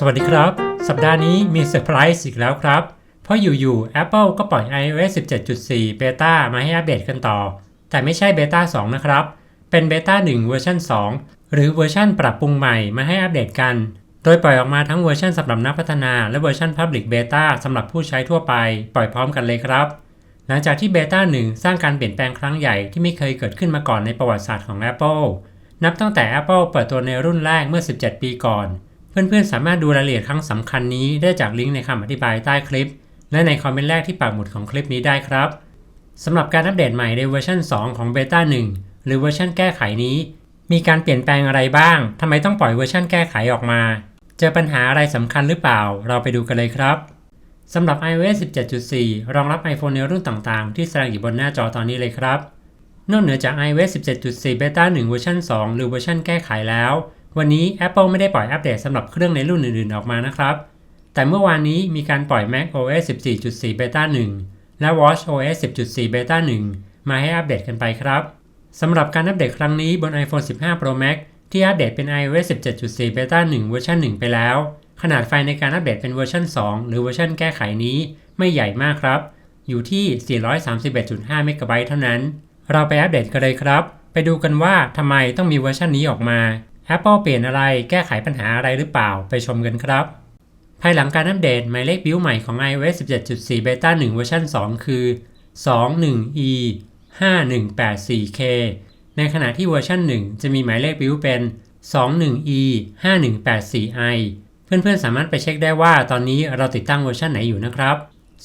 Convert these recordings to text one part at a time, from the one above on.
สวัสดีครับ สัปดาห์นี้มีเซอร์ไพรส์อีกแล้วครับ เพราะอยู่ ๆ Apple ก็ปล่อย iOS 17.4 Beta มาให้อัปเดตกันต่อ แต่ไม่ใช่ Beta 2นะครับ เป็น Beta 1เวอร์ชัน2 หรือเวอร์ชันปรับปรุงใหม่มาให้อัปเดตกัน โดยปล่อยออกมาทั้งเวอร์ชันสำหรับนักพัฒนา และเวอร์ชัน Public Beta สำหรับผู้ใช้ทั่วไป ปล่อยพร้อมกันเลยครับ หลังจากที่ Beta 1สร้างการเปลี่ยนแปลงครั้งใหญ่ที่ไม่เคยเกิดขึ้นมาก่อนในประวัติศาสตร์ของ Apple นับตั้งแต่ Apple เปิดตัวในรุ่นแรกเมื่อ 17 ปีก่อน เพื่อนๆ สามารถดูรายละเอียดครั้งสำคัญนี้ได้จากลิงก์ในคำอธิบายใต้คลิป และในคอมเมนต์แรกที่ปักหมุดของคลิปนี้ได้ครับสำหรับการอัปเดตใหม่ในเวอร์ชัน2 ของ Beta 1หรือเวอร์ชันแก้ไขนี้ มีการเปลี่ยนแปลงอะไรบ้าง ทำไมต้องปล่อยเวอร์ชันแก้ไขออกมา เจอปัญหาอะไรสำคัญหรือเปล่า เราไปดูกันเลยครับสำหรับ iOS 17.4 รองรับ iPhone ในรุ่นต่างๆ ที่แสดงอยู่บนหน้าจอตอนนี้เลยครับ นอกเหนือจาก iOS 17.4 Beta 1 เวอร์ชัน2 หรือเวอร์ชันแก้ไขแล้ว วันนี้ Apple ไม่ได้ปล่อยอัปเดตสำหรับเครื่องในรุ่นอื่น ๆ ออกมานะครับ แต่เมื่อวานนี้มีการปล่อย Mac OS 14.4 Beta 1 และ Watch OS 10.4 Beta 1 มาให้อัปเดตกันไปครับ สำหรับการอัปเดตครั้งนี้บน iPhone 15 Pro Max ที่อัปเดตเป็น iOS 17.4 Beta 1 เวอร์ชัน1 ไปแล้ว ขนาดไฟล์ในการอัปเดตเป็นเวอร์ชัน2 หรือเวอร์ชันแก้ไขนี้ไม่ใหญ่มากครับ อยู่ที่ 431.5 เมกะไบต์เท่านั้น เราไปอัปเดตกันเลยครับ ไปดูกันว่าทำไมต้องมีเวอร์ชันนี้ออกมา Apple เปลี่ยนอะไรแก้ไขปัญหาอะไรหรือเปล่าไปชมกันครับ ภายหลังการอัปเดตหมายเลขบิวใหม่ของ iOS 17.4 Beta 1 เวอร์ชัน2 คือ 21e 5184k ในขณะที่เวอร์ชัน1 จะมีหมายเลขบิวเป็น 21e 5184i เพื่อนๆสามารถไปเช็คได้ว่าตอนนี้เราติดตั้งเวอร์ชันไหนอยู่นะครับ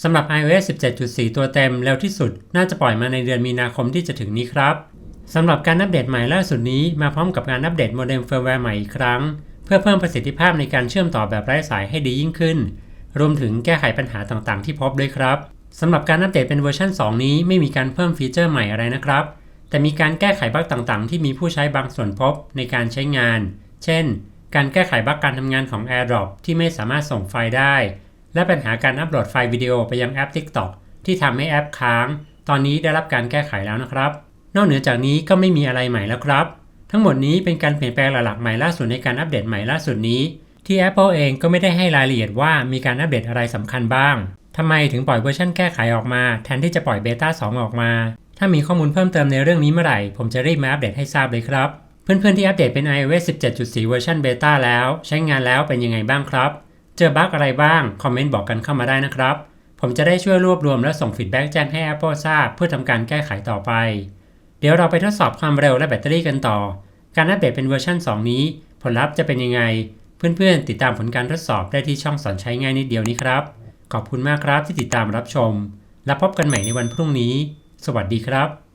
สำหรับ iOS 17.4 ตัวเต็มเร็วที่สุด น่าจะปล่อยมาในเดือนมีนาคมที่จะถึงนี้ครับ สำหรับการอัปเดตใหม่ล่าสุดนี้มาพร้อมกับการอัปเดตโมเด็มเฟิร์มแวร์ใหม่อีกครั้ง เพื่อเพิ่มประสิทธิภาพในการเชื่อมต่อแบบไร้สายให้ดียิ่งขึ้น รวมถึงแก้ไขปัญหาต่างๆ ที่พบด้วยครับสำหรับการอัปเดตเป็นเวอร์ชัน2 นี้ไม่มีการเพิ่มฟีเจอร์ใหม่อะไรนะครับ แต่มีการแก้ไขบั๊กต่างๆ ที่มีผู้ใช้บางส่วนพบในการใช้งาน เช่น การแก้ไขบั๊กการทำงานของ AirDrop ที่ไม่สามารถส่งไฟล์ได้ และปัญหาการอัปโหลดไฟล์วิดีโอไปยังแอป TikTok ที่ทำให้แอปค้าง ตอนนี้ได้รับการแก้ไขแล้วนะครับ นอกเหนือจากนี้ก็ไม่มีอะไรใหม่แล้วครับ ทั้งหมดนี้เป็นการเปลี่ยนแปลงหลักๆใหม่ล่าสุดในการอัปเดตใหม่ล่าสุดนี้ ที่ Apple เองก็ไม่ได้ให้รายละเอียดว่ามีการอัปเดตอะไรสำคัญบ้างทำไมถึงปล่อยเวอร์ชันแก้ไขออกมา แทนที่จะปล่อยเบต้า2ออกมา ถ้ามีข้อมูลเพิ่มเติมในเรื่องนี้เมื่อไหร่ ผมจะรีบมาอัปเดตให้ทราบเลยครับ เพื่อนๆที่อัปเดตเป็น iOS 17.4 เวอร์ชันเบต้าแล้ว ใช้งานแล้วเป็นยังไงบ้างครับ เจอบั๊กอะไรบ้าง คอมเมนต์บอกกันเข้ามาได้นะครับ ผมจะได้ช่วยรวบรวมและส่งฟีดแบ็กแจ้งให้ Apple ทราบเพื่อทำการแก้ไขต่อไป เดี๋ยวเราไปทดสอบความเร็วและแบตเตอรี่กันต่อ การอัปเดตเป็นเวอร์ชัน2 นี้ ผลลัพธ์จะเป็นยังไง เพื่อนๆ ติดตามผลการทดสอบได้ที่ช่องสอนใช้ง่ายนิดเดียวนี้ครับ ขอบคุณมากครับที่ติดตามรับชม และพบกันใหม่ในวันพรุ่งนี้ สวัสดีครับ